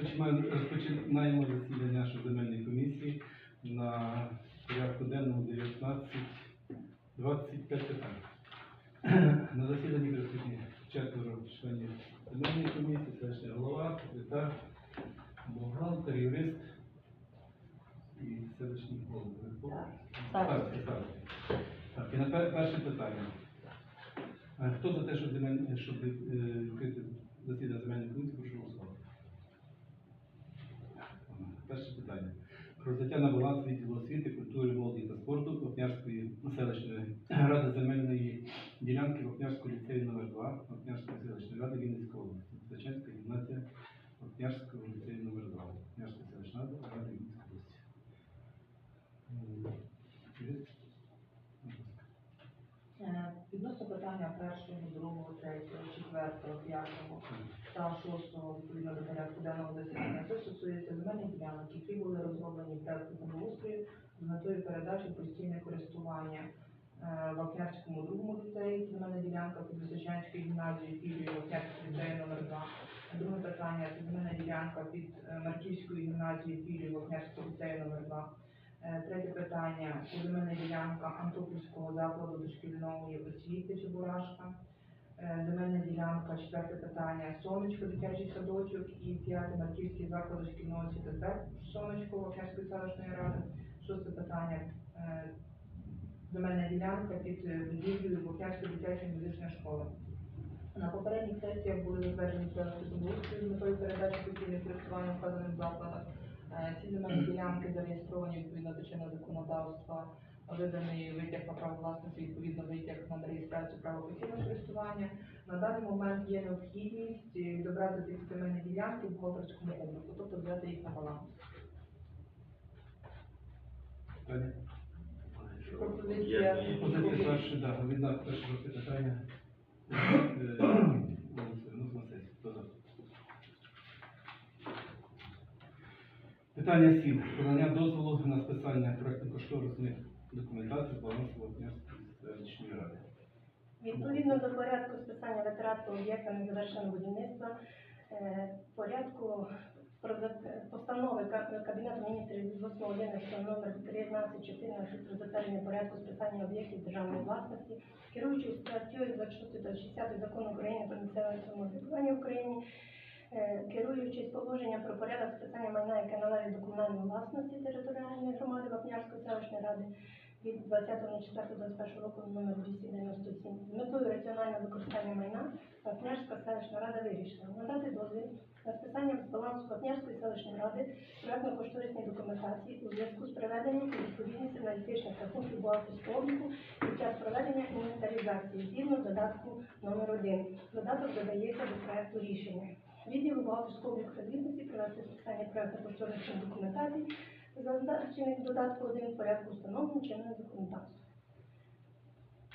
Розпочинаємо, засідання нашої земельної комісії на порядку денному 19 25 питань. На засіданні присутні четверо членів земельної комісії, селищний голова, секретар, бухгалтер, юрист і селищний голова. Так. Так, і на перше питання. Е, Хто за те, щоб, щоб е, відкрити засідання земельної комісії, прошу голосувати. Перше питання. Про взяття на відділу освіти, культури, молоді та спорту Вапнярської селищної ради земельної ділянки Вапнярського ліцею номер 2 Вапнярської селищної ради Вінницької області. Стачанська гімназія Вапнярського ліцею номер 2 4, 5 та шостого відповідно до порядку денного засідання, це стосується земельних ділянок, які були розроблені проекту землеустрою з метою передачі постійне користування е, в Вапнярському другому ліцеї, земельна ділянка під Височанською гімназією філії Вапнярської ліцею номер 2 Друге питання це земельна ділянка під е, Марківською гімназією філії Вапнярського ліцею номер 2 е, Третє питання це земельна ділянка Антопольського закладу дошкільної освіти Чебурашка. Земельна ділянка, четверте питання, сонечко, дитячий садочок і п'яте Марківський заклад дошкільної освіти ЗЕК Сонечко Вапнярської селищної ради. Шосте питання, земельна ділянка під будівлею Вапнярської дитячої музичної школи. На попередніх сесіях були затверджені проекти з метою передачі постійного користування вказаним закладам. Е, Ці земельні ділянки зареєстровані відповідно до чинного законодавства, виданий витяг на право власності, відповідно витяг на реєстрацію права постійного користування. На даний момент є необхідність е, відобразити ці земельні ділянки в бухгалтерському обліку, тобто взяти їх на баланс. Питання? Пропозиція жовте питання. Е, за? Питання 7. Подання дозволу на списання проектно-кошторисних балансу Вапнярської селищної ради. Відповідно до порядку списання витрат по об'єктам незавершеного будівництва, е, порядку постанови Кабінету міністрів від 8.11 номер 1314 про затвердження порядку списання об'єктів державної власності, керуючись статтею 26 та 60 закону України про місцеве самоврядування в Україні, е, керуючись положенням про порядок списання майна, яке належить до комунальної власності територіальної громади Вапнярської селищної ради, від 20.04.21 року номер 297. З метою раціонального використання майна Вапнярська селищна рада вирішила надати дозвіл на списання балансу Вапнярської селищної ради проектно-кошторисної документації у зв'язку з приведенням у відповідність аналітичних рахунків бухгалтерського обліку під час проведення інвентаризації згідно додатку номер 1. Додаток додається до проекту рішення. Відділу бухгалтерського обліку та звітності провести списання проектно-кошторисної документації зазначених в додатку один в порядку встановлення чинного законодавства.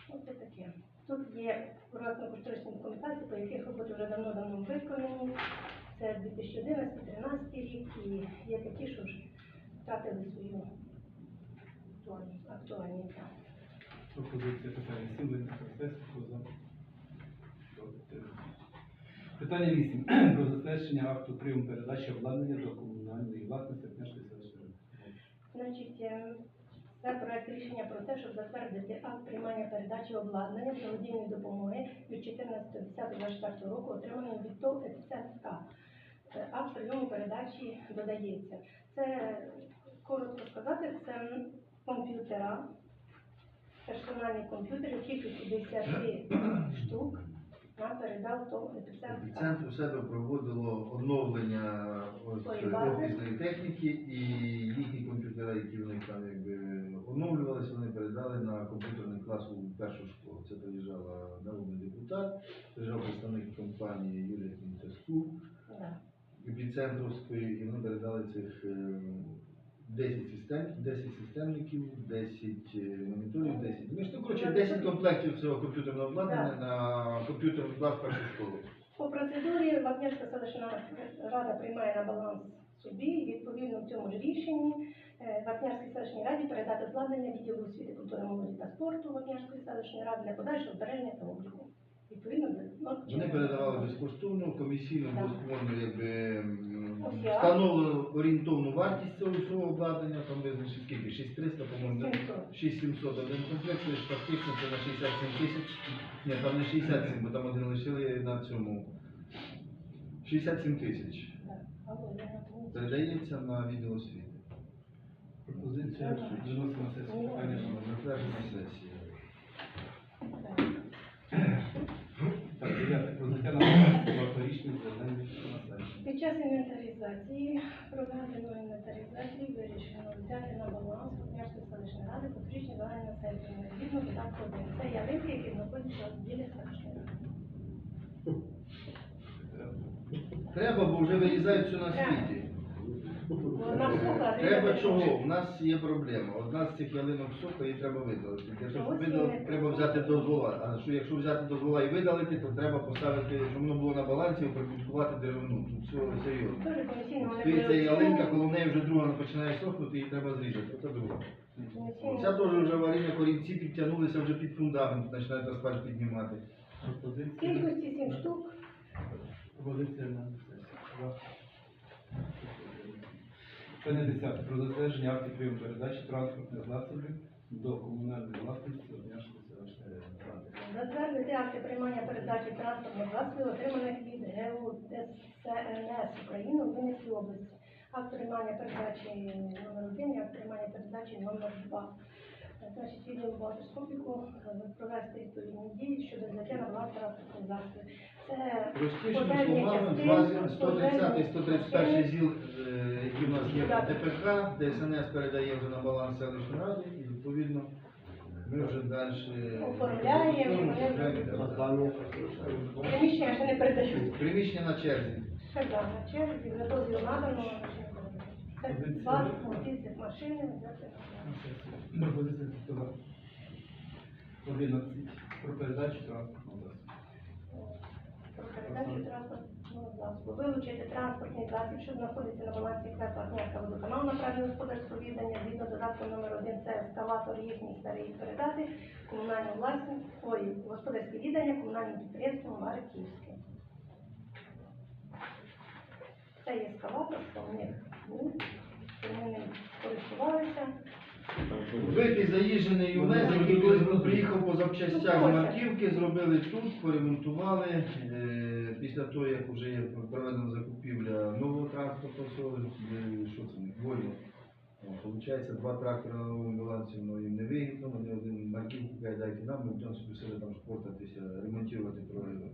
Оце таке. Тут є проектно-кошторисні документації, по яких роботи вже давно-давно виконані. Це 2011-2013 рік і є такі, що вже втратили свою актуальність. Пропозиція питання 7. Винести на за? Питання 8. Про затвердження акту прийому передачі обладнання до комунальної власності. Значить, е, це проект рішення про те, щоб затвердити акт приймання передачі обладнання благодійної допомоги від 14.10.24 року, отриманого від ТОВ ЕЦСК. Е, Акт прийому передачі додається. Це, коротко сказати, це комп'ютера, персональні комп'ютери, кількістю 53 штук, передав. Центр у себе проводило оновлення бази. офісної техніки і їхні комп'ютери, які вони там якби оновлювалися, вони передали на комп'ютерний клас у першу школу. Це приїжджала народний депутат, приїжджав представник компанії Юлія Кінцеску, епіцентровської, і вони передали цих е, 10 систем, 10 системників, 10 е, моніторів, 10. Ну, що, коротше, 10 комплектів цього комп'ютерного обладнання на комп'ютерний клас першої школи. По процедурі Вапнярська селищна рада приймає на баланс собі, і відповідно в цьому ж рішенні е, Вапнярській селищній раді передати обладнання відділу освіти, культури, молоді та спорту Вапнярської селищної ради для подальшого збереження та обліку. Відповідно до норм Вони чинного передавали безкоштовно, комісійно, Так. безкоштовно, якби м. Встановлено орієнтовну вартість цього всього обладнання, там визначить скільки? 6300, по-моєму, да? 700. 6700 один комплект, це ж фактично це на 67 тисяч. Ні, там не 67, бо там один лишили на цьому. 67 тисяч. Так. Я. Передається на відділ освіти. Пропозиція виносимо на сесію питання. Затверджена сесія. Так. Так. Про взяття на багаторічних зелених насаджень. Під час інвентаризації, проведеної інвентаризації, вирішено взяти на баланс Вапнярської селищної ради потрібні загальні населення. Згідно додатку 1. Це ялинки, які знаходяться в ділі селищної ради. Треба, бо вже вирізають все на світі. Треба чого? У нас є проблема. Одна з цих ялинок суха, її треба видалити. Якщо Ось видалити, треба взяти дозвола. А що якщо взяти дозвола і видалити, то треба поставити, щоб воно було на балансі і прикуткувати деревину. Тут все серйозно. Стоїть ця ялинка, коли в неї вже друга починає сохнути, її треба зрізати. Це друга. Ця теж вже аварійні корінці підтягнулися вже під фундамент, починають асфальт піднімати. Кількості 7 штук. Пропозиція на сесію. За. Питання 10. Про затвердження актів прийому передачі транспортних засобів до комунальної власності Вапнярської селищної ради. Затвердити акти приймання передачі транспортних засобів, отриманих від ГУ ДСНС України у Вінницькій області. Акт приймання передачі номер 1 і акт приймання передачі номер 2. Значить, відділ бухгалтерського провести відповідні дії щодо взяття на баланс транспортних засобів. Простішими словами, частини, два 130 і 131 зіл, е, які в нас є Так. ДПК, ДСНС передає вже на баланс селищної ради, і відповідно ми вже далі Оформляємо, приміщення ще не передають. Приміщення на черзі. Ще да, на черзі, вже дозвіл надано, два мотивців машини взяти. Пропозиція 11. Про передачу транспортного засобу. Про передачу транспортного засобу. Вилучити транспортний що знаходиться на балансі КП «Партнерська водоканал на праві господарського віддання, згідно додатку номер 1 це ескаватор їхній старий передати комунальну власність, ой, господарське віддання комунальним підприємством Марківське. Це є ескаватор, що в них ми ним користувалися. Витий заїжджений ЮВЕЗ, який колись приїхав по запчастях з Марківки, зробили тут, поремонтували. Е, Після того, як вже є проведена закупівля нового транспорту, е, що це, Volvo. О, Получається, два трактори на новому балансі воно їм не вигідно, вони один марківку каже, дайте нам, ми будемо собі себе там шпортатися, ремонтувати прориви,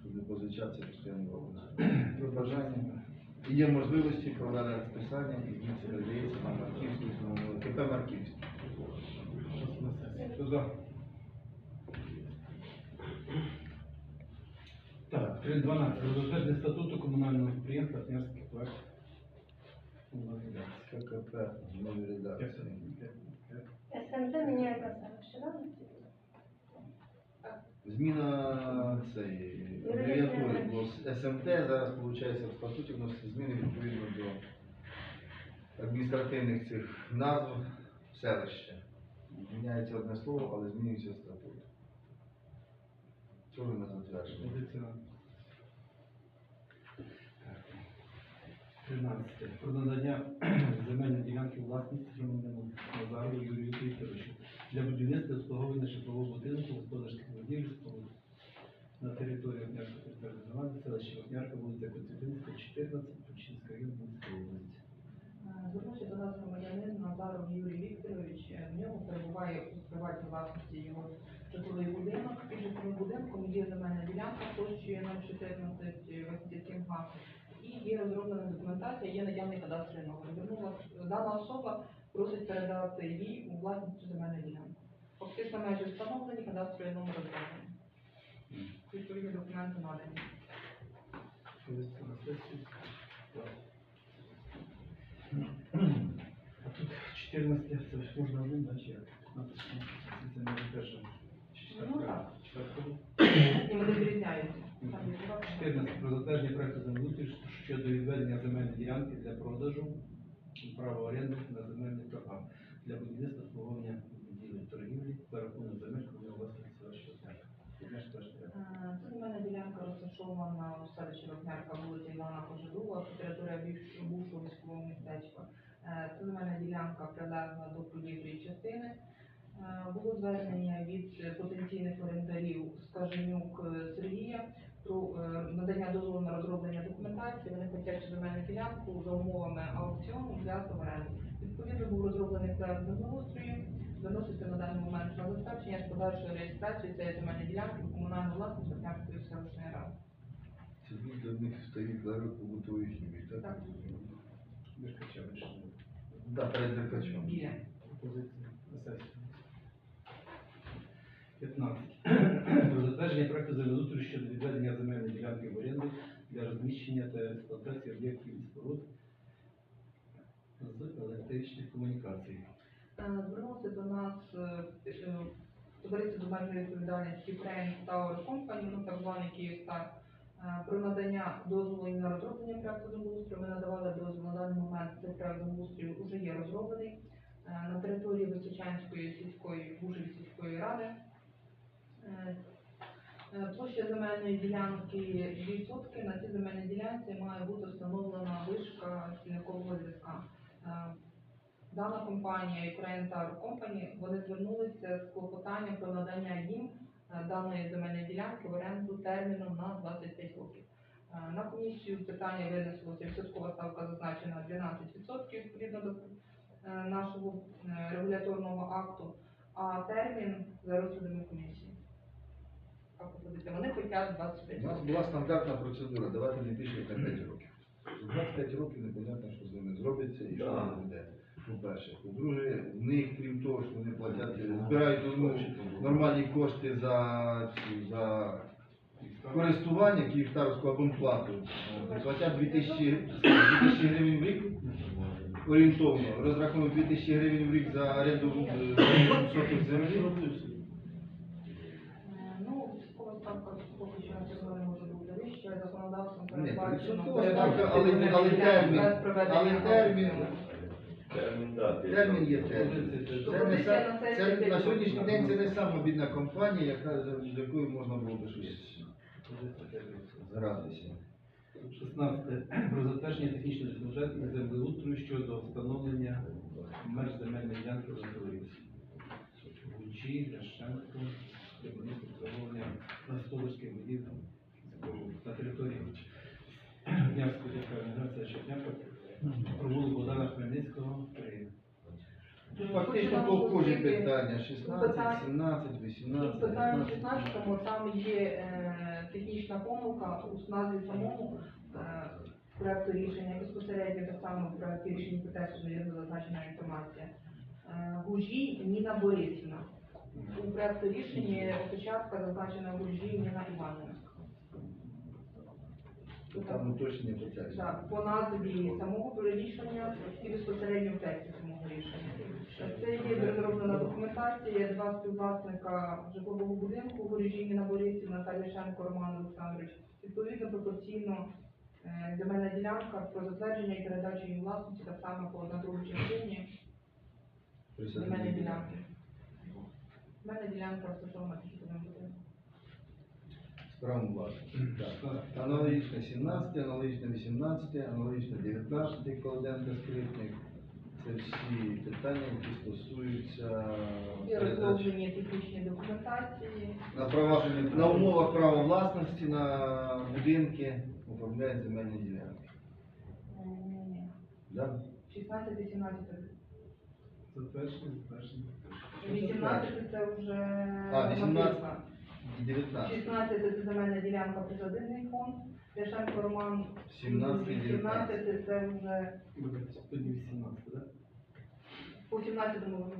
щоб не позичатися постійно. Про бажання. І Є можливості проведення списання і це передається на Марківську, на КП. Хто за? Так, 3.12. Про статуту комунального підприємства Вапнярський проект. ККП в новій редакції. СМТ міняє селище, да? Зміна цієї абревіатури, бо СМТ зараз виходить в статуті вноситься зміни відповідно до адміністративних цих назв селища. Міняється одне слово, але змінюється статут. Не затверджено. Позиція. Так. 13. Про надання земельної ділянки у власність Назару Юрію Вікторовичу для будівництва обслуговування житлового будинку, господарських будівель, споруд на території Вапнярської територіальної громади, селища Вапнярка, вулиця Конституційська, 14, Печінська район, Бунська область. Звернувся до нас громадянин Назаров Юрій Вікторович. В ньому перебуває у приватній власності його житловий будинок. Під житловим будинком є земельна ділянка площею 014 87 га. І є розроблена документація, є наявний кадастровий номер. Дана особа просить передати їй у власність земельну ділянку. Фактично межі встановлені, кадастровий номер обраний. Відповідні документи надані. А тут 14, це можна один, да, чи як? 15, це не перша. Ну, так. І вони відрізняються. Там є 14. Про затвердження проекту землеустрою щодо відведення земельної ділянки для продажу права оренди на земельні права для будівництва обслуговування будівель торгівлі за рахунок земель комунальної власності селищна рада. Е, ділянка розташована у селищі Вапнярка, вулиця Івана Кожедуба, територія бивш- містечко. Е, Це земельна ділянка прилегла до проїжджої частини. Е, Було звернення від потенційних орендарів Скаженюк Сергія про надання дозволу на розроблення документації. Земельну ділянку за умовами аукціону взяти в оренду. Відповідно, був розроблений проект землеустрою, виноситься на даний момент на затвердження з подальшою реєстрацією цієї земельної ділянки в комунальну власність Вапнярської селищної ради. Це для них стоїть левик побутової хімії, так? Так. Деркача. Да, перед Деркачем. Біля. Пропозиція на 15. Про затвердження проекту землеустрою щодо відведення земельної ділянки в оренду для розміщення та експлуатації об'єктів і споруд з електричних комунікацій. Е, Звернувся до нас е, е, товариство з обмеженою відповідальністю Ukraine Tower Company, ну так званий Київстар, про надання дозволу на розроблення проекту землеустрою. Ми надавали дозвіл на даний момент. Цей проект землеустрою вже є розроблений на території Височанської сільської Бужої сільської ради. Е, Площа земельної ділянки 2 сотки. На цій земельній ділянці має бути встановлена вишка стільникового зв'язка. Е, Дана компанія Ukraine Tower Company, вони звернулися з клопотанням про надання їм е, даної земельної ділянки в оренду терміном на 25 років. На комісію питання винеслося, відсоткова ставка зазначена 12% відповідно до нашого регуляторного акту, а термін за розсудами комісії. Вони хочуть 25 У нас років. була стандартна процедура, давати не більше як 5 років. За 25 років непонятно, що з ними зробиться і що Да. воно буде. По-перше. По-друге, в них, крім того, що вони платять, збирають ну, нормальні кошти за, цю- за користування Київстарську абонплату. Е, Платять 2000, 2000 гривень в рік орієнтовно. Розрахунок 2000 гривень в рік за оренду е, соток землі. Е, Ну, відсоткова ставка поки що на цьому не може бути вища, законодавством Ні, передбачено. відсоткова передбачено ставка, але- але термін, але термін. Термін дати. Термін є термін. Це, не, са- це на сьогоднішній день це не сама бідна компанія, яка за з якою можна було би щось згратися. 16. Про затвердження технічної документації землеустрою щодо встановлення меж земельної ділянки в натурі. Гучі, Ляшенко, Кремлівське обслуговування господарських будівель Тут фактично по кожні питання 16, 17, Тут 18, питання 19. 16-му, там є е, технічна помилка у назві самому е, проекту рішення, безпосередньо так само в проекті рішення по тексту вірно зазначена інформація. Е, Гужій Ніна Борисівна. У проекту рішення початка зазначена Гужій Ніна Іванівна. Там уточнення по тексту. Так, по назві самого рішення і безпосередньо в тексті самого рішення. Це є розроблена документація, два співвласника житлового будинку, Горіжініна Борисів, Наталія Шенко, Роман Олександрович. Відповідно, пропорційно е, земельна ділянка про затвердження і передачу їм власності так само по на другій частині земельної ділянки. Земельна ділянка розташована під житловим будинком. Справа власності. Аналогічно 17, аналогічно 18, аналогічно 19, Колоденко Скрипник. Це всі питання, які стосуються І передачі розроблені технічні документації. на правах на умовах права власності на будинки оформляють земельні ділянки. Е, ні-ні. Да? 16 18 Затвердження, затвердження. 18 це вже А, 18. нормативка. І 19. 16 це земельна ділянка присадибний фонд. Ляшенко Роман 17 і 19. 18 це вже Вибачте, Тоді 18, так? по 17-му.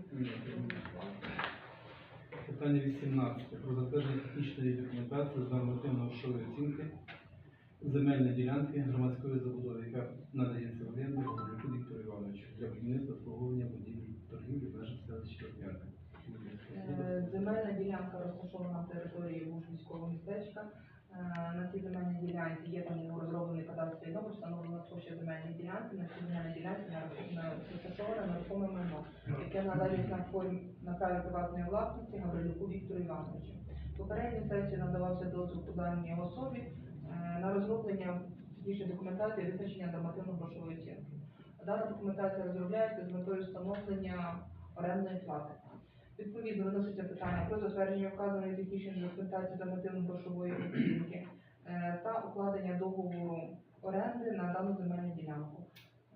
Питання 18. Про затвердження технічної документації з нормативно-грошової оцінки земельної ділянки громадської забудови, яка надається в оренду Віктору Івановичу для будівництва обслуговування будівлі торгівлі в межах селища Вапнярка. Е, Земельна ділянка розташована на території Бужинського містечка. Е, На цій земельній ділянці є там розроблений кадастровий номер, встановлена площа земельної ділянки. На цій земельній ділянці розташоване нерухоме майно, яке належить на формі на праві приватної власності Гаврилюку Віктору Івановичу. Попередній сесії надавався дозвіл по даній особі е, на розроблення технічної документації визначення нормативно-грошової оцінки. Дана документація розробляється з метою встановлення орендної плати. Відповідно, виноситься питання про затвердження вказаної технічної документації за мотивом грошової оцінки е, та укладення договору оренди на дану земельну ділянку.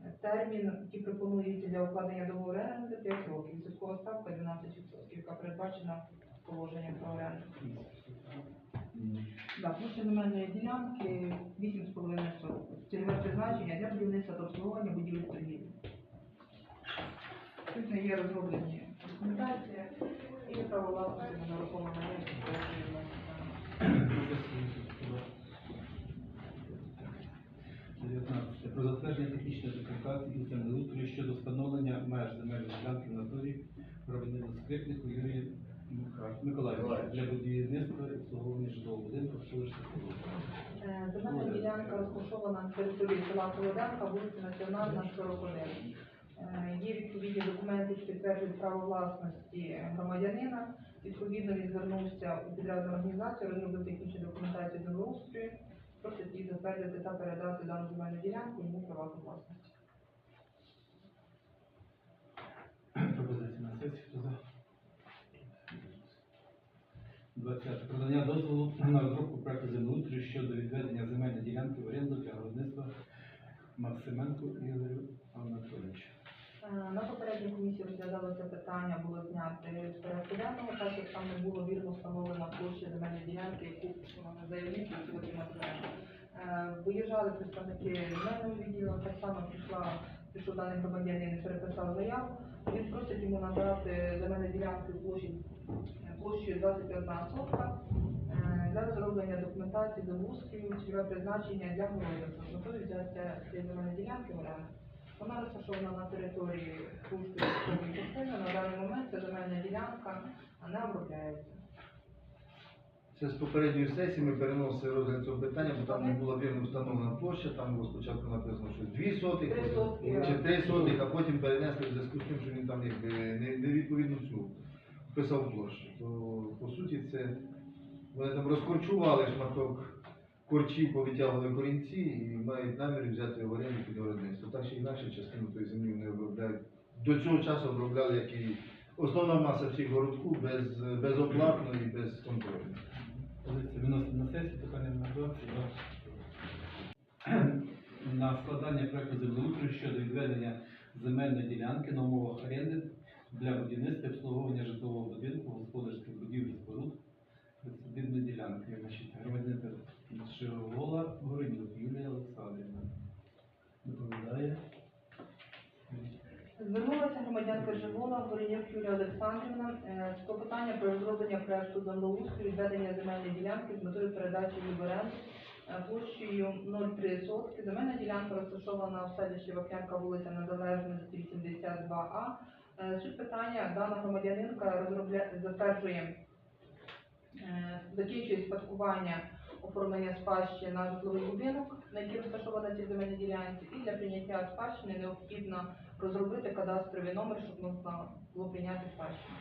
Е, Термін, який пропонується для укладення договору оренди, 5 років. Відсоткова ставка 12%, яка передбачена положенням про оренду. Да, площа земельної ділянки 8,5 соток. Цільове призначення для будівництва та обслуговування будівель торгівлі. Тут не є розроблені документація і право власності на нерухоме майно. що проголошує власник. 19. Про затвердження технічної документації і землеустрою щодо встановлення меж земельної ділянки в натурі громадянину Скрипнику Юрію Миколаївичу для будівництва і обслуговування житлового будинку в селищі Е, Земельна ділянка розташована на території села Солоденка, вулиця Національна, 41. Е, Є відповідні документи, які підтверджують право власності громадянина. Відповідно, він звернувся у підрядну організацію, розробив технічну документацію землеустрою, просить її затвердити та передати дану земельну ділянку йому приватну власність. Пропозиція на сесію. Хто за? 20. Про надання дозволу на розробку проекту землеустрою щодо відведення земельної ділянки в оренду для городництва Максименку Ігорю Анатолійовичу. Е, На попередній комісії розглядалося питання, було зняти з порядку так як там не було вірно встановлена площа земельної ділянки, яку заявник хотів отримати. Е, Виїжджали представники земельного відділу, так само пішла, пішов даний громадянин, переписав заяву. Він просить йому надати земельну ділянку площі площею 21 сотка е, для розроблення документації землеустрою, цільове призначення для. З метою взяття цієї земельної ділянки в оренду. Вона розташована на території Курської військової частини. На даний момент ця земельна ділянка не обробляється. Це з попередньої сесії ми переносили розгляд цього питання, бо там не була вірно встановлена площа, там було спочатку написано, що дві сотих, Три сотки. чи три сотих, а потім перенесли в зв'язку з тим, що він там якби не, не відповідно цю писав площу. То по суті це вони там розкорчували шматок корчів, повитягували корінці і мають намір взяти в оренду під городництво. Так чи інакше частину тої землі вони обробляють. До цього часу обробляли як і основна маса всіх городку без, безоплатно і без контролю. Позиція виносить на сесію, питання номер 20. На складання проекту землеустрою щодо відведення земельної ділянки на умовах оренди для будівництва обслуговування житлового будинку, господарських будівель і споруд, присадибної ділянки. Громадянин Широгола Городюк Юлія Олександрівна. Доповідає. Звернулася громадянка Живона Горінюк Юлія Олександрівна е, з клопотання про розроблення проекту землеустрою відведення земельної ділянки з метою передачі її в оренду е, площею 0,3 сотки. Земельна ділянка розташована в селищі Вапнянка, вулиця Незалежності 82А. Е, Суть питання дана громадянинка розробляє, затверджує, е, закінчує спадкування оформлення спадщини на житловий будинок, на який розташована ці земельні ділянці, і для прийняття спадщини необхідно розробити кадастровий номер, щоб можна було прийняти спадщину.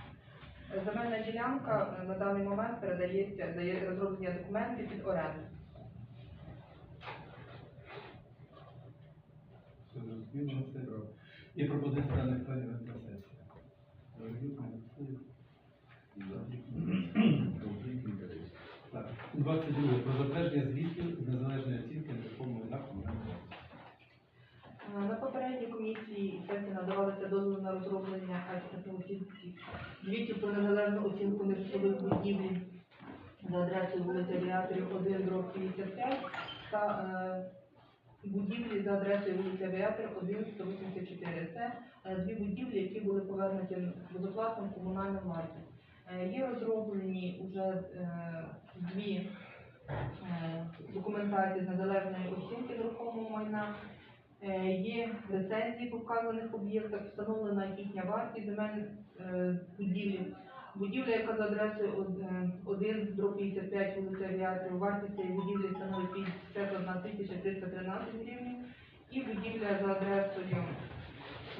Земельна ділянка е, на даний момент передається, дає розроблення документів під оренду. Все зрозуміло, все. Є пропозиція даних питань на. Городюк, Олексій. Конфлікт інтересів. Так. 22. Про затвердження звітів з незалежної оцінки нерухомого на комунальну Е, На попередній комісії сесії надавалися дозвіл на розроблення альтернативних звітів про незалежну оцінку нежитлових будівель за адресою вулиця Авіаторів 1, дроб 55 та е, будівлі за адресою вулиця Авіаторів 1, 184. Це е, дві будівлі, які були повернуті безоплатно в комунальну власність. Е, Є розроблені вже е, дві е, документації з незалежної оцінки нерухомого майна. Е, Є рецензії по вказаних об'єктах, встановлена їхня вартість земельних е, будівлі. Будівля, яка за адресою 1 до 55 вулиця Авіаторів, вартість цієї будівлі становить 51 тисяча 313 гривень. І будівля за адресою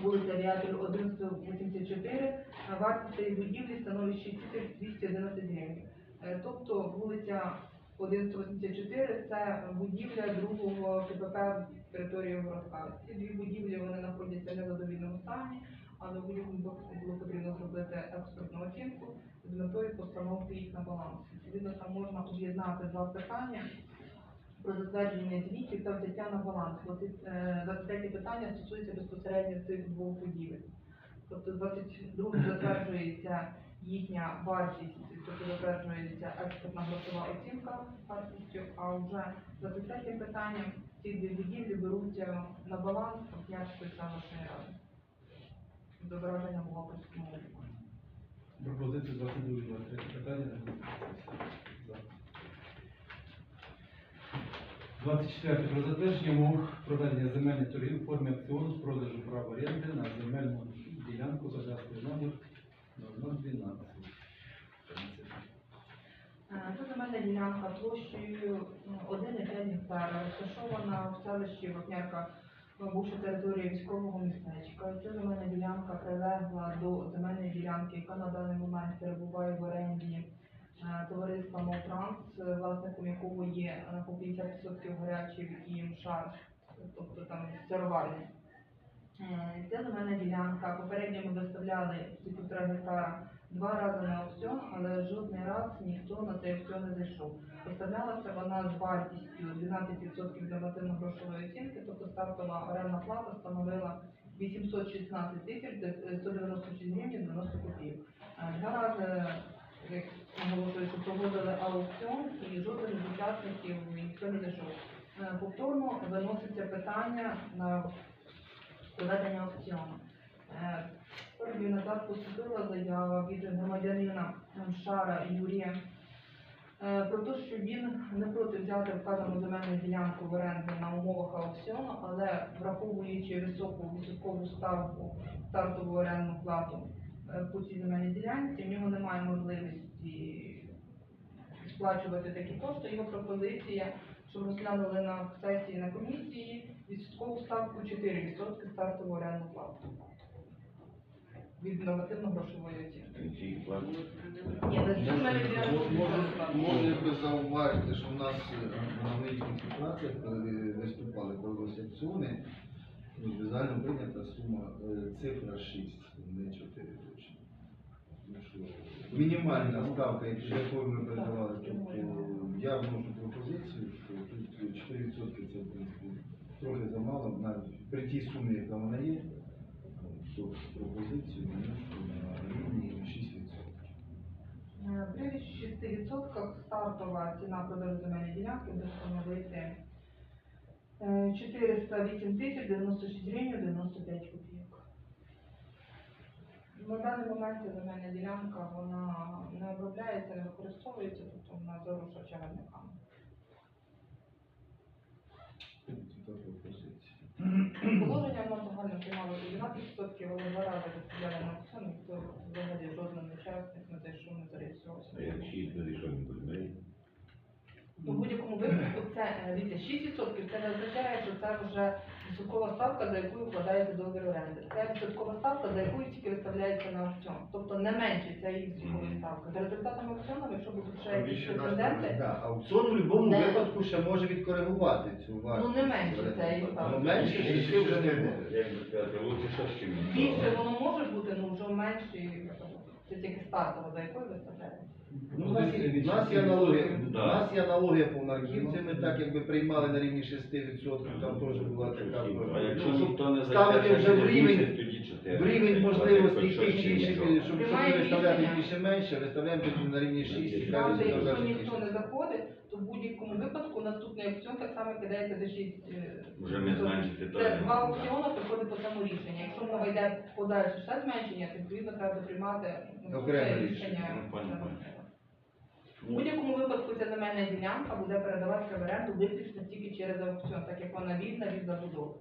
вулиця Авіаторів 1 184, вартість цієї будівлі становить 6 тисяч 211 гривень. Е, Тобто вулиця 1184 це будівля другого КПП території городка. Ці дві будівлі вони знаходяться в незадовільному стані, але випадку було потрібно зробити експертну оцінку з метою постановки їх на баланс. Відповідно, там можна об'єднати два питання про затвердження звітів та взяття на баланс. От, е, 23 питання стосується безпосередньо цих двох будівель. Тобто 22 затверджується їхня вартість, тобто затверджується експертна грошова оцінка вартістю, а вже 23 питанням ці дві будівлі беруться на баланс Княжської селищної ради. До вираження в Бухгалтерському обліку. Пропозиція 22 23 питання. За. 24. Про затвердження умов проведення земельних торгів у формі акціону з продажу права оренди на земельну ділянку кадастровий номер 0012. Е, Це земельна ділянка площею ну, 1,5 гектара, розташована в селищі Вапнярка, ну, бувша територія військового містечка. Ця земельна ділянка прилегла до земельної ділянки, яка на даний момент перебуває в оренді е, товариства Молтранс, власником якого є е, по 50% гарячів і мшар, тобто там сироварні. Е, земельна ділянка попередньо ми виставляли ці півтора гектара два рази на аукціон, але жодний раз ніхто на цей аукціон не зайшов. Виставлялася вона з вартістю 12% нормативно-грошової оцінки, тобто стартова орендна плата становила 816 тисяч де- 196 гривень 90 копійок. Е, Два рази, як наголошую, що проводили аукціон і жоден з учасників ніхто не зайшов. Е, Повторно виноситься питання на проведення аукціону. Е, назад поступила заява від громадянина Шара Юрія е, про те, що він не проти взяти вказану земельну ділянку в оренду на умовах аукціону, але враховуючи високу відсоткову ставку стартову орендну плату е, по цій земельній ділянці, в нього немає можливості сплачувати такі кошти. Його пропозиція, щоб розглянули на сесії на комісії відсоткову ставку 4% стартову орендну плату від нормативно-грошової оцінки. Ні, на цю Можна би зауважити, що в нас е, на аналітичних ситуаціях, коли виступали, провелися акціони, ну, загально прийнята сума, е, цифра 6, не 4 точно. Ну, що, Мінімальна ставка, яку- якою ми передавали, тобто я вношу пропозицію, що тут 4% це принципі трохи замало, навіть при тій сумі, яка вона є, то пропозицію на рівні 6%. Е, При 6% стартова ціна продажу земельної ділянки буде становити е, 408 тисяч 96 гривень 95 копійок. На даний момент земельна ділянка вона не обробляється, не використовується, тобто вона заросла чагарниками. Така пропозиція. Положення загально приймало 12%, але два рази виставляли на аукціон, ніхто взагалі жоден учасник не зайшов, не зареєструвався. А як шість не зайшов, не. Ну, в будь-якому випадку це е, дивіться, 6% це не означає, що це вже відсоткова ставка, за якою вкладається договір оренди. Це відсоткова ставка, за якою тільки виставляється на аукціон. Тобто не менше цієї відсоткової ставки. За результатами аукціону, якщо будуть ще якісь претенденти, Да, аукціон в будь-якому Не. випадку ще може відкоригувати цю ну вартість. не менше цієї ставки. Ну менше ще вже не буде. Як би сказати, лучше. Більше воно може бути, ну вже менше, це тільки стартова, за якою виставляється. Ну, у нас є- у нас є аналогія, у нас є аналогія по Марківці, ми так якби приймали на рівні 6%, там теж була така. А якщо ну, ніхто не ставити зайде, вже в рівень- тоді чотири. В рівень можливості тих чи інших, щоб щоб Приймає не виставляти рішення. більше-менше, виставляємо тоді на рівні 6 і Правда, кажуть, якщо що ніхто не заходить, то в будь-якому випадку наступний аукціон так само кидається до 6. Вже не зменшити то. Це два аукціони приходить по цьому рішенню. Якщо мова йде подальше ще зменшення, то відповідно треба приймати наступне Окреме рішення. рішення. Ну. В будь-якому випадку ця земельна ділянка буде передаватися в оренду виключно тільки через аукціон, так як вона вільна від забудови.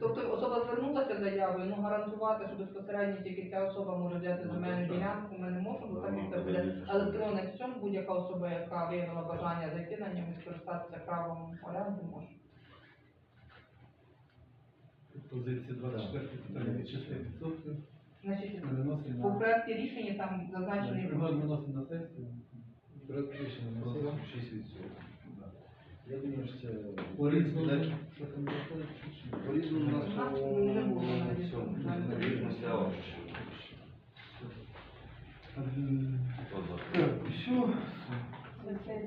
Тобто особа звернулася з заявою, ну гарантувати, що безпосередньо тільки ця особа може взяти Ну, земельну ділянку, ми не можемо, бо так як це буде електронний аукціон, будь-яка особа, яка виявила бажання зайти на ньому і скористатися правом оренди, може. Позиція 24 питання від 6%. Значить, Ми виносимо по на... проекті рішення там зазначений Ми виносимо на сесію. Проект рішення на сесію 6 відсотків. Я думаю, що це По-різному. Далі, що там виходить? По-різному у нас У нас по Хто за? Так, все.